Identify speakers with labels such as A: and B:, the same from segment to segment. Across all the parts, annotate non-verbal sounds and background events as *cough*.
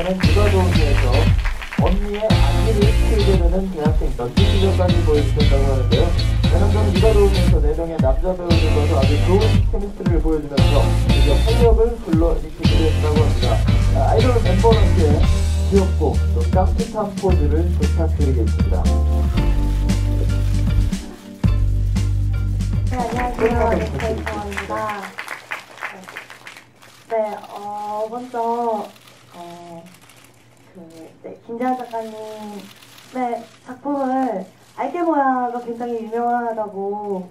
A: 번째는 누가도우에서 언니의 키우게 되는 대학생 연기 시절까지 보여주셨다고 하는데요. 연am자는 누가도우에서 네 명의 남자 배우들과도 아주 좋은 케미스트리를 보여주면서 드디어 활력을 불러일으키게 됐다고 합니다. 아, 아이돌 멤버로서의 귀엽고 또 깜찍한 포즈를 부탁드리겠습니다.
B: 네, 안녕하세요. 넥타이입니다. 네, 어, 먼저, 어, 그, 네, 김재환 작가님의 작품을 알게 모야가 굉장히 유명하다고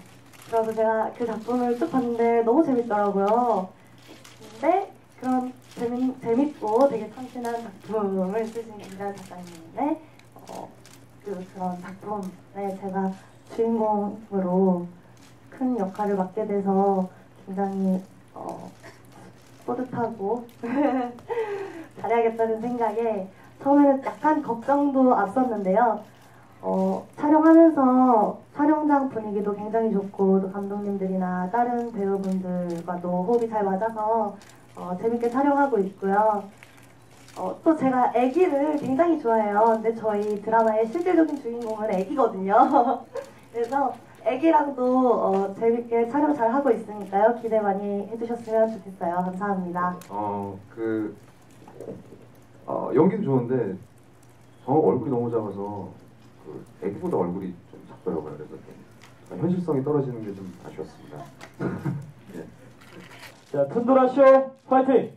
B: 그래서 제가 그 작품을 쭉 봤는데 너무 재밌더라고요. 근데 그런 재밌, 재밌고 되게 참신한 작품을 쓰신 김재환 작가님인데 어, 그, 그런 작품에 제가 주인공으로 큰 역할을 맡게 돼서 굉장히 어, 뿌듯하고 *laughs* 잘해야겠다는 생각에 처음에는 약간 걱정도 앞섰는데요. 어, 촬영하면서 촬영장 분위기도 굉장히 좋고 또 감독님들이나 다른 배우분들과도 호흡이 잘 맞아서 어, 재밌게 촬영하고 있고요. 어, 또 제가 아기를 굉장히 좋아해요. 근데 저희 드라마의 실질적인 주인공은 아기거든요. *laughs* 그래서 아기랑도 어, 재밌게 촬영 잘 하고 있으니까요. 기대 많이 해주셨으면 좋겠어요. 감사합니다.
C: 어, 그, 어, 연기는 좋은데, 저 얼굴이 너무 작아서, 그, 애기보다 얼굴이 좀 작더라고요. 그래서 좀, 현실성이 떨어지는 게 좀 아쉬웠습니다. 예. *laughs*
A: 자, 튼도라 쇼 파이팅!